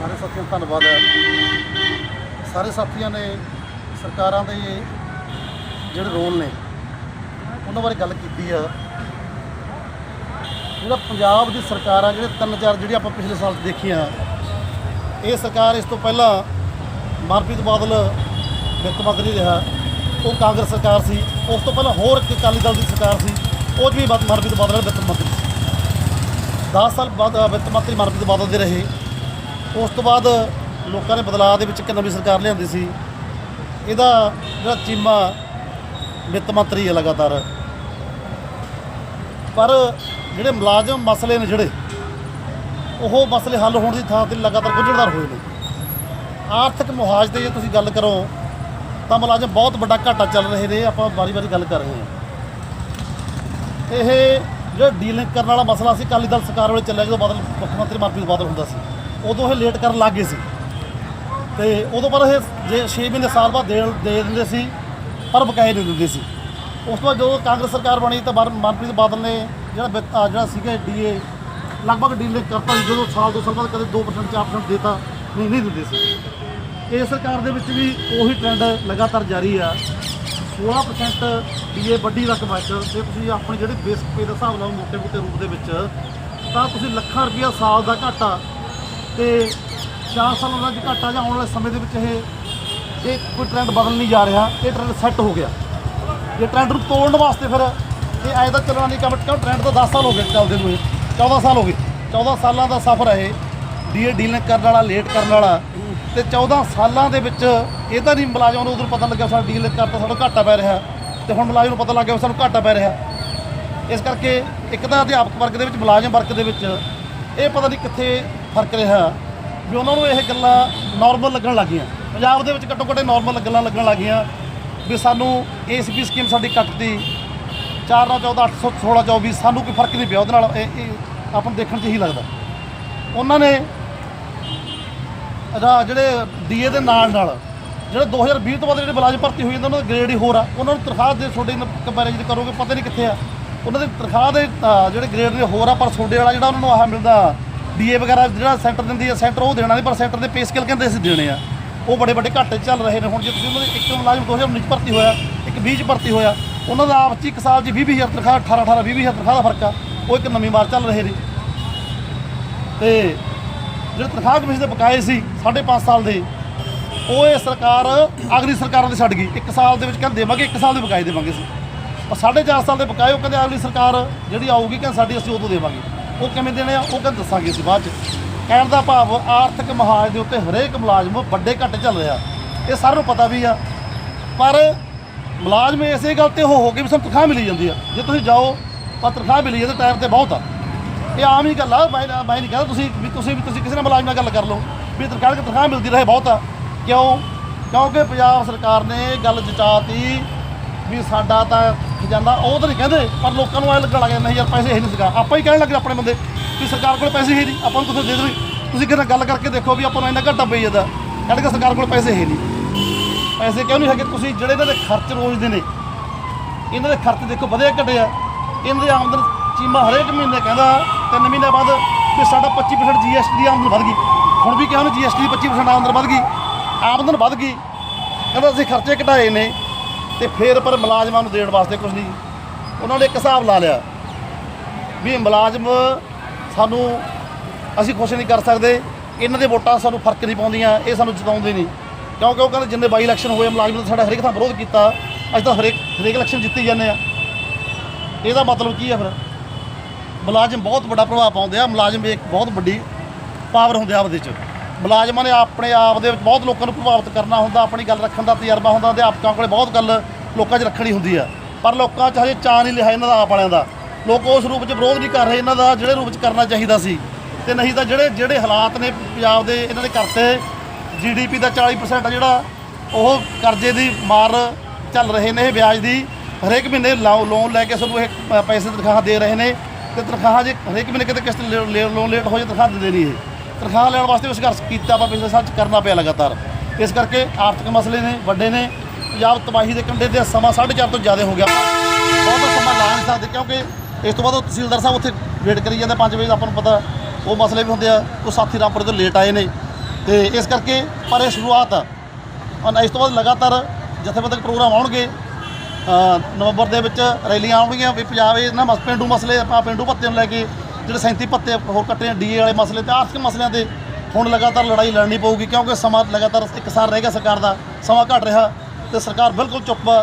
ਸਾਰੇ ਸਾਥੀਆਂ ਦਾ ਧੰਨਵਾਦ ਹੈ। ਸਾਰੇ ਸਾਥੀਆਂ ਨੇ ਸਰਕਾਰਾਂ ਦੇ ਜਿਹੜੇ ਰੋਲ ਨੇ, ਉਹਨਾਂ ਬਾਰੇ ਗੱਲ ਕੀਤੀ ਆ। ਜਿਹੜਾ ਪੰਜਾਬ ਦੀ ਸਰਕਾਰ ਆ, ਜਿਹੜੇ ਤਿੰਨ ਚਾਰ ਜਿਹੜੀ ਆਪਾਂ ਪਿਛਲੇ ਸਾਲ ਦੇਖੀਆਂ, ਇਹ ਸਰਕਾਰ ਇਸ ਤੋਂ ਪਹਿਲਾਂ ਮਨਪ੍ਰੀਤ ਬਾਦਲ, ਵਿੱਤ ਮੰਤਰੀ ਰਿਹਾ। ਉਹ ਕਾਂਗਰਸ ਸਰਕਾਰ ਸੀ। ਉਸ ਤੋਂ ਪਹਿਲਾਂ ਹੋਰ ਇੱਕ ਅਕਾਲੀ ਦਲ ਦੀ ਸਰਕਾਰ ਸੀ। ਉਹ 'ਚ ਵੀ ਮਨਪ੍ਰੀਤ ਬਾਦਲ, ਵਿੱਤ ਮੰਤਰੀ ਸੀ। 10 ਸਾਲ ਬਾਅਦ ਵਿੱਤ ਮੰਤਰੀ ਮਨਪ੍ਰੀਤ ਬਾਦਲ ਦੇ ਰਹੇ। ਉਸ ਤੋਂ ਬਾਅਦ ਲੋਕਾਂ ਨੇ ਬਦਲਾਅ ਦੇ ਵਿੱਚ ਇੱਕ ਨਵੀਂ ਸਰਕਾਰ ਲਿਆਂਦੀ ਸੀ। ਇਹਦਾ ਜਿਹੜਾ ਚੀਮਾ ਵਿੱਤ ਮੰਤਰੀ ਹੈ ਲਗਾਤਾਰ। ਪਰ ਜਿਹੜੇ ਮੁਲਾਜ਼ਮ ਮਸਲੇ ਨੇ ਜਿਹੜੇ, ਉਹ ਮਸਲੇ ਹੱਲ ਹੋਣ ਦੀ ਥਾਂ ਤੇ ਲਗਾਤਾਰ ਗੁੰਝਲਦਾਰ ਹੋਏ ਨੇ। ਆਰਥਿਕ ਮੁਹਾਜ਼ ਤੇ ਜੇ ਤੁਸੀਂ ਗੱਲ ਕਰੋ, ਤਾਂ ਮੁਲਾਜ਼ਮ ਬਹੁਤ ਵੱਡਾ ਘਾਟਾ ਚੱਲ ਰਹੇ ਨੇ, ਆਪਾਂ ਵਾਰੀ-ਵਾਰੀ ਗੱਲ ਕਰ ਰਹੇ ਹਾਂ। ਇਹ ਜਿਹੜਾ ਡੀਲਿੰਗ ਕਰਨ ਵਾਲਾ ਮਸਲਾ ਸੀ, ਅਕਾਲੀ ਦਲ ਸਰਕਾਰ ਵੇਲੇ ਚੱਲਿਆ ਜਦੋਂ ਬਾਦਲ ਮੁੱਖ ਮੰਤਰੀ ਮਨਪ੍ਰੀਤ ਬਾਦਲ ਹੁੰਦਾ ਸੀ। ਉਦੋਂ ਇਹ ਲੇਟ ਕਰਨ ਲੱਗ ਗਏ ਸੀ। ਤੇ ਉਦੋਂ ਪਰ ਇਹ ਜੇ 6 ਮਹੀਨੇ ਸਾਲ ਬਾਅਦ ਦੇ ਦੇ ਦਿੰਦੇ ਸੀ, ਪਰ ਬਕਾਇਆ ਨਹੀਂ ਦਿੰਦੇ ਸੀ। ਉਸ ਤੋਂ ਬਾਅਦ ਜਦੋਂ ਕਾਂਗਰਸ ਸਰਕਾਰ ਬਣੀ ਤਾਂ ਮਨਪ੍ਰੀਤ ਬਾਦਲ ਨੇ ਜਿਹੜਾ ਜਿਹੜਾ ਸੀਗਾ ਡੀਏ ਲਗਭਗ ਡੀਲੇ ਕਰਤਾ ਸੀ। ਜਦੋਂ ਸਾਲ ਦੋ ਸਾਲ ਬਾਅਦ ਕਦੇ 2% 4% ਦੇਤਾ, ਨਹੀਂ ਨਹੀਂ ਦਿੰਦੇ ਸੀ। ਇਹ ਸਰਕਾਰ ਦੇ ਵਿੱਚ ਵੀ ਉਹੀ ਟ੍ਰੈਂਡ ਲਗਾਤਾਰ ਜਾਰੀ ਆ। 16% ਡੀਏ ਵੱਡੀ ਰਕਮ 'ਚ ਤੇ ਤੁਸੀਂ ਆਪਣੇ ਜਿਹੜੇ ਬੇਸ ਪੇ ਦਾ ਹਿਸਾਬ ਨਾਲ ਮੋਟੇ ਮੋਟੇ ਰੂਪ ਦੇ ਵਿੱਚ, ਤਾਂ ਤੁਸੀਂ ਲੱਖਾਂ ਰੁਪਇਆ ਸਾਲ ਦਾ ਘਾਟਾ ਤੇ 4 ਸਾਲਾਂ ਦਾ ਜੇ ਘਾਟਾ ਜਾਂ ਆਉਣ ਵਾਲੇ ਸਮੇਂ ਦੇ ਵਿੱਚ ਇਹ ਇਹ ਕੋਈ ਟ੍ਰੈਂਡ ਬਦਲ ਨਹੀਂ ਜਾ ਰਿਹਾ, ਇਹ ਟ੍ਰੈਂਡ ਸੈੱਟ ਹੋ ਗਿਆ। ਇਹ ਟ੍ਰੈਂਡ ਨੂੰ ਤੋੜਨ ਵਾਸਤੇ ਫਿਰ ਇਹ ਐਂ ਤਾਂ ਚੱਲਣਾ ਨਹੀਂ, ਕੰਮ ਕਿਉਂ ਟ੍ਰੈਂਡ ਤਾਂ 10 ਸਾਲ ਹੋ ਗਏ ਚੱਲਦੇ ਨੂੰ ਇਹ। 14 ਸਾਲ ਹੋ ਗਏ। 14 ਸਾਲਾਂ ਦਾ ਸਫ਼ਰ ਹੈ ਇਹ। ਡੀਏ ਡੀਲਿੰਗ ਕਰਨ ਵਾਲਾ, ਲੇਟ ਕਰਨ ਵਾਲਾ। ਤੇ 14 ਸਾਲਾਂ ਦੇ ਵਿੱਚ ਇਹ ਤਾਂ ਨਹੀਂ ਮੁਲਾਜ਼ਮਾਂ ਨੂੰ ਉਦੋਂ ਪਤਾ ਲੱਗਿਆ ਸਾਡਾ ਡੀਲ ਕਰਤਾ ਸਾਨੂੰ ਘਾਟਾ ਪੈ ਰਿਹਾ। ਤੇ ਹੁਣ ਮੁਲਾਜ਼ਮ ਨੂੰ ਪਤਾ ਲੱਗ ਗਿਆ ਵੀ ਸਾਨੂੰ ਘਾਟਾ ਪੈ ਰਿਹਾ। ਇਸ ਕਰਕੇ ਇੱਕ ਤਾਂ ਅਧਿਆਪਕ ਵਰਗ ਦੇ ਵਿੱਚ, ਮੁਲਾਜ਼ਮ ਵਰਗ ਦੇ ਵਿੱਚ ਇਹ ਪਤਾ ਨਹੀਂ ਕਿੱਥੇ ਫ਼ਰਕ ਰਿਹਾ ਵੀ ਉਹਨਾਂ ਨੂੰ ਇਹ ਗੱਲਾਂ ਨਾਰਮਲ ਲੱਗਣ ਲੱਗੀਆਂ। ਪੰਜਾਬ ਦੇ ਵਿੱਚ ਘੱਟੋ ਘੱਟ ਨਾਰਮਲ ਗੱਲਾਂ ਲੱਗਣ ਲੱਗੀਆਂ ਵੀ ਸਾਨੂੰ ਏਸੀਪੀ ਸਕੀਮ ਸਾਡੀ ਕੱਟਤੀ। 4 ਨਾਲ 14 816 24 ਸਾਨੂੰ ਕੋਈ ਫ਼ਰਕ ਨਹੀਂ ਪਿਆ ਉਹਦੇ ਨਾਲ। ਇਹ ਆਪਾਂ ਨੂੰ ਦੇਖਣ 'ਚ ਹੀ ਲੱਗਦਾ। ਉਹਨਾਂ ਨੇ ਇਹਦਾ ਜਿਹੜੇ ਡੀਏ ਦੇ ਨਾਲ ਨਾਲ, ਜਿਹੜੇ 2020 ਤੋਂ ਬਾਅਦ ਜਿਹੜੇ ਬਲਾਜ ਭਰਤੀ ਹੋਈ ਜਾਂਦੇ ਉਹਨਾਂ ਦਾ ਗ੍ਰੇਡ ਹੀ ਹੋਰ ਆ। ਉਹਨਾਂ ਨੂੰ ਤਨਖਾਹ ਦੇ ਤੁਹਾਡੇ ਕੰਪੈਰੀਜ਼ਨ ਕਰੋਗੇ, ਪਤਾ ਨਹੀਂ ਕਿੱਥੇ ਆ। ਉਹਨਾਂ ਦੇ ਤਨਖਾਹ ਦੇ ਜਿਹੜੇ ਗ੍ਰੇਡ ਨੇ, ਹੋਰ ਆ, ਪਰ ਤੁਹਾਡੇ ਵਾਲਾ ਜਿਹੜਾ ਉਹਨਾਂ ਨੂੰ ਆਹ ਮਿਲਦਾ ਡੀਏ ਵਗੈਰਾ ਜਿਹੜਾ ਸੈਂਟਰ ਦਿੰਦੀ ਆ, ਸੈਂਟਰ ਉਹ ਦੇਣਾ ਨਹੀਂ ਪਰ ਸੈਂਟਰ ਦੇ ਪੇ ਸਕੇਲ ਕਹਿੰਦੇ ਅਸੀਂ ਦੇਣੇ ਆ। ਉਹ ਬੜੇ ਵੱਡੇ ਘਾਟੇ 'ਚ ਚੱਲ ਰਹੇ ਨੇ। ਹੁਣ ਜੇ ਤੁਸੀਂ ਉਹਨਾਂ ਦੇ ਇੱਕ ਮੁਲਾਜ਼ਮ 2019 'ਚ ਭਰਤੀ ਹੋਇਆ, ਇੱਕ 20 'ਚ ਭਰਤੀ ਹੋਇਆ, ਉਹਨਾਂ ਦਾ ਆਪ 'ਚ ਇੱਕ ਸਾਲ 'ਚ 20 ਹਜ਼ਾਰ ਤਨਖਾਹ 18 18 20 ਹਜ਼ਾਰ ਤਨਖਾਹ ਦਾ ਫ਼ਰਕ ਆ। ਉਹ ਇੱਕ ਨਵੀਂ ਮਾਰ ਚੱਲ ਰਹੇ ਨੇ। ਤੇ ਜਿਹੜੇ ਤਨਖਾਹ ਕਮਿਸ਼ਨ ਦੇ ਬਕਾਏ ਸੀ 5.5 ਸਾਲ ਦੇ, ਉਹ ਇਹ ਸਰਕਾਰ ਅਗਲੀ ਸਰਕਾਰਾਂ ਦੇ ਛੱਡ ਗਈ। ਇੱਕ ਸਾਲ ਦੇ ਵਿੱਚ ਕਹਿੰਦੇ ਦੇਵਾਂਗੇ, ਇੱਕ ਸਾਲ ਦੇ ਬਕਾਏ ਦੇਵਾਂਗੇ ਸੀ ਉਹ 4.5 ਸਾਲ ਦੇ ਬਕਾਏ ਉਹ ਕਹਿੰਦੇ ਅਗਲੀ ਸਰਕਾਰ ਜਿਹੜੀ ਆਊਗੀ, ਕਹਿੰਦੇ ਸਾਡੀ ਅਸੀਂ ਉਦੋਂ ਦੇਵਾਂਗੇ। ਉਹ ਕਿਵੇਂ ਦੇਣੇ ਆ? ਉਹ ਕਹਿੰਦੇ ਦੱਸਾਂਗੇ ਅਸੀਂ ਬਾਅਦ ਚ। ਕਹਿਣ ਦਾ ਭਾਵ, ਆਰਥਿਕ ਮਹਾਜ ਦੇ ਉੱਤੇ ਹਰੇਕ ਮੁਲਾਜ਼ਮ ਵੱਡੇ ਘੱਟ ਚੱਲ ਰਿਹਾ। ਇਹ ਸਾਰਿਆਂ ਨੂੰ ਪਤਾ ਵੀ ਆ। ਪਰ ਮੁਲਾਜ਼ਮ ਇਸੇ ਗੱਲ ਤੇ ਹੋ ਹੋ ਕੇ ਵੀ ਸਾਨੂੰ ਤਨਖਾਹ ਮਿਲੀ ਜਾਂਦੀ ਆ। ਜੇ ਤੁਸੀਂ ਜਾਓ ਪਰ ਤਨਖਾਹ ਮਿਲੀ ਜਾਂਦੀ ਟਾਈਮ ਤੇ ਬਹੁਤ ਆ। ਇਹ ਆਮ ਹੀ ਗੱਲ ਆ, ਮੈਂ ਮੈਂ ਨਹੀਂ ਕਹਿੰਦਾ ਤੁਸੀਂ ਵੀ ਤੁਸੀਂ ਵੀ ਤੁਸੀਂ ਕਿਸੇ ਨਾਲ ਮੁਲਾਜ਼ਮ ਨਾਲ ਗੱਲ ਕਰ ਲਓ। ਵੀ ਤਨਖਾਹ ਤਨਖਾਹ ਮਿਲਦੀ ਰਹੇ ਬਹੁਤ ਆ। ਕਿਉਂ? ਕਿਉਂਕਿ ਪੰਜਾਬ ਸਰਕਾਰ ਨੇ ਇਹ ਗੱਲ ਜਚਾਤੀ ਵੀ ਸਾਡਾ ਤਾਂ ਖਜ਼ਾਨਾ ਉਹ ਤਾਂ ਨਹੀਂ ਕਹਿੰਦੇ, ਪਰ ਲੋਕਾਂ ਨੂੰ ਐ ਲੱਗਣ ਲੱਗ ਜਾਂਦਾ ਨਹੀਂ ਯਾਰ ਪੈਸੇ ਹੈ ਨਹੀਂ ਸਰਕਾਰ। ਆਪਾਂ ਹੀ ਕਹਿਣ ਲੱਗੇ ਆਪਣੇ ਬੰਦੇ ਵੀ ਸਰਕਾਰ ਕੋਲ ਪੈਸੇ ਹੈ ਨਹੀਂ, ਆਪਾਂ ਨੂੰ ਤੁਸੀਂ ਦੇ ਦੇਣੀ ਤੁਸੀਂ ਕਿਸੇ ਨਾਲ ਗੱਲ ਕਰਕੇ ਦੇਖੋ ਵੀ ਆਪਾਂ ਨੂੰ ਇੰਨਾ ਘਾਟਾ ਪਈ ਜਾਂਦਾ। ਕਹਿੰਦੇ ਕਿ ਸਰਕਾਰ ਕੋਲ ਪੈਸੇ ਹੈ ਨਹੀਂ। ਪੈਸੇ ਕਿਉਂ ਨਹੀਂ ਹੈਗੇ? ਤੁਸੀਂ ਜਿਹੜੇ ਇਹਨਾਂ ਦੇ ਖਰਚ ਰੋਜ਼ ਦੇ ਨੇ, ਇਹਨਾਂ ਦੇ ਖਰਚ ਦੇਖੋ ਵਧੇ ਘਟੇ ਆ ਇਹਨਾਂ ਦੀ ਆਮਦਨ ਚੀਮਾ ਹਰੇਕ ਮਹੀਨੇ ਕਹਿੰਦਾ, ਤਿੰਨ ਮਹੀਨੇ ਬਾਅਦ ਵੀ ਸਾਡਾ 25% ਜੀਐਸਟੀ ਦੀ ਆਮਦਨ ਵਧ ਗਈ। ਹੁਣ ਵੀ ਕਿਹਾ ਉਹਨੇ ਜੀਐਸਟੀ ਦੀ 25% ਆਮਦਨ ਵਧ ਗਈ। ਆਮਦਨ ਵਧ ਗਈ। ਕਹਿੰਦਾ ਅਸੀਂ ਖਰਚੇ ਘਟਾਏ ਨੇ। ਤੇ ਫਿਰ ਪਰ ਮੁਲਾਜ਼ਮਾਂ ਨੂੰ ਦੇਣ ਵਾਸਤੇ ਕੁਝ ਨਹੀਂ। ਉਹਨਾਂ ਨੇ ਇੱਕ ਹਿਸਾਬ ਲਾ ਲਿਆ ਵੀ ਮੁਲਾਜ਼ਮ ਸਾਨੂੰ ਅਸੀਂ ਖੁਸ਼ ਨਹੀਂ ਕਰ ਸਕਦੇ, ਇਹਨਾਂ ਦੇ ਵੋਟਾਂ ਸਾਨੂੰ ਫ਼ਰਕ ਨਹੀਂ ਪਾਉਂਦੀਆਂ, ਇਹ ਸਾਨੂੰ ਜਿਤਾਉਂਦੇ ਨਹੀਂ। ਕਿਉਂਕਿ ਉਹ ਕਹਿੰਦੇ ਜਿੰਨੇ ਬਾਈ ਇਲੈਕਸ਼ਨ ਹੋਏ ਮੁਲਾਜ਼ਮ ਨੇ ਸਾਡਾ ਹਰੇਕ ਥਾਂ ਵਿਰੋਧ ਕੀਤਾ ਅਸੀਂ ਤਾਂ ਹਰੇਕ ਹਰੇਕ ਇਲੈਕਸ਼ਨ ਜਿੱਤੀ ਜਾਂਦੇ ਆ। ਇਹਦਾ ਮਤਲਬ ਕੀ ਹੈ ਫਿਰ? ਮੁਲਾਜ਼ਮ ਬਹੁਤ ਵੱਡਾ ਪ੍ਰਭਾਵ ਪਾਉਂਦੇ ਆ, ਮੁਲਾਜ਼ਮ ਇੱਕ ਬਹੁਤ ਵੱਡੀ ਪਾਵਰ ਹੁੰਦੇ ਆ ਉਹਦੇ ਚ। ਮੁਲਾਜ਼ਮਾਂ ਨੇ ਆਪਣੇ ਆਪ ਦੇ ਵਿੱਚ ਬਹੁਤ ਲੋਕਾਂ ਨੂੰ ਪ੍ਰਭਾਵਿਤ ਕਰਨਾ ਹੁੰਦਾ, ਆਪਣੀ ਗੱਲ ਰੱਖਣ ਦਾ ਤਜਰਬਾ ਹੁੰਦਾ ਅਧਿਆਪਕਾਂ ਕੋਲੇ ਬਹੁਤ ਗੱਲ ਲੋਕਾਂ 'ਚ ਰੱਖਣੀ ਹੁੰਦੀ ਆ। ਪਰ ਲੋਕਾਂ 'ਚ ਹਜੇ ਚਾਅ ਨਹੀਂ ਲਿਆ ਇਹਨਾਂ ਦਾ ਆਪ ਵਾਲਿਆਂ ਦਾ। ਲੋਕ ਉਸ ਰੂਪ 'ਚ ਵਿਰੋਧ ਨਹੀਂ ਕਰ ਰਹੇ, ਇਹਨਾਂ ਦਾ ਜਿਹੜੇ ਰੂਪ 'ਚ ਕਰਨਾ ਚਾਹੀਦਾ ਸੀ। ਤੇ ਨਹੀਂ ਤਾਂ ਜਿਹੜੇ ਜਿਹੜੇ ਹਾਲਾਤ ਨੇ ਪੰਜਾਬ ਦੇ ਇਹਨਾਂ ਦੇ ਕਰਤੇ ਜੀਡੀਪੀ ਦਾ 40% ਆ ਜਿਹੜਾ, ਉਹ ਕਰਜ਼ੇ ਦੀ ਮਾਰ ਚੱਲ ਰਹੇ ਨੇ, ਇਹ ਵਿਆਜ ਦੀ ਹਰੇਕ ਮਹੀਨੇ ਲੋਨ ਲੈ ਕੇ ਸਾਨੂੰ ਇਹ ਪੈਸੇ ਤਨਖਾਹ ਦੇ ਰਹੇ ਨੇ। ਤੇ ਤਨਖਾਹ ਜੇ ਹਰੇਕ ਮਹੀਨੇ ਕਿਤੇ ਕਿਸ਼ਤ ਲੋਨ ਲੇਟ ਹੋ ਜਾਏ, ਤਨਖਾਹ ਦਿੰਦੇ ਨਹੀਂ ਇਹ। ਤਨਖਾਹ ਲੈਣ ਵਾਸਤੇ ਵੀ ਸੰਘਰਸ਼ ਕੀਤਾ ਵਾ ਪਿਛਲੇ ਸਾਲ ਚ ਕਰਨਾ ਪਿਆ ਲਗਾਤਾਰ। ਇਸ ਕਰਕੇ ਆਰਥਿਕ ਮਸਲੇ ਨੇ, ਵੱਡੇ ਨੇ, ਪੰਜਾਬ ਤਬਾਹੀ ਦੇ ਕੰਢੇ ਤੇ ਸਮਾਂ 4.5 ਤੋਂ ਜ਼ਿਆਦਾ ਹੋ ਗਿਆ। ਬਹੁਤ ਸਮਾਂ ਲਾ ਨਹੀਂ ਸਕਦੇ, ਕਿਉਂਕਿ ਇਸ ਤੋਂ ਬਾਅਦ ਉਹ ਤਹਿਸੀਲਦਾਰ ਸਾਹਿਬ ਉੱਥੇ ਵੇਟ ਕਰੀ ਜਾਂਦੇ 5 ਵਜੇ ਆਪਾਂ ਨੂੰ ਪਤਾ, ਉਹ ਮਸਲੇ ਵੀ ਹੁੰਦੇ ਆ, ਉਹ ਸਾਥੀ ਰਾਮਪੁਰ ਤੋਂ ਲੇਟ ਆਏ ਨੇ। ਤੇ ਇਸ ਕਰਕੇ ਪਰ ਇਹ ਸ਼ੁਰੂਆਤ ਆ। ਔਰ ਇਸ ਤੋਂ ਬਾਅਦ ਲਗਾਤਾਰ ਜਥੇਬੰਦਕ ਪ੍ਰੋਗਰਾਮ ਆਉਣਗੇ। ਨਵੰਬਰ ਦੇ ਵਿੱਚ ਰੈਲੀਆਂ ਆਉਣਗੀਆਂ, ਵੀ ਪੰਜਾਬ ਇਹ ਮਸ ਪੇਂਡੂ ਮਸਲੇ, ਆਪਾਂ ਪੇਂਡੂ ਭੱਤਿਆਂ ਨੂੰ ਲੈ ਕੇ ਜਿਹੜੇ 37 ਭੱਤੇ ਹੋਰ ਕੱਟੇ ਆ ਡੀਏ ਵਾਲੇ ਮਸਲੇ ਤੇ ਆਰਥਿਕ ਮਸਲਿਆਂ ਤੇ ਹੁਣ ਲਗਾਤਾਰ ਲੜਾਈ ਲੜਨੀ ਪਊਗੀ ਕਿਉਂਕਿ ਸਮਾਂ ਲਗਾਤਾਰ ਇੱਕ ਸਾਲ ਰਹਿ ਗਿਆ ਸਰਕਾਰ ਦਾ ਸਮਾਂ ਘਟ ਰਿਹਾ ਤੇ ਸਰਕਾਰ ਬਿਲਕੁਲ ਚੁੱਪ ਆ,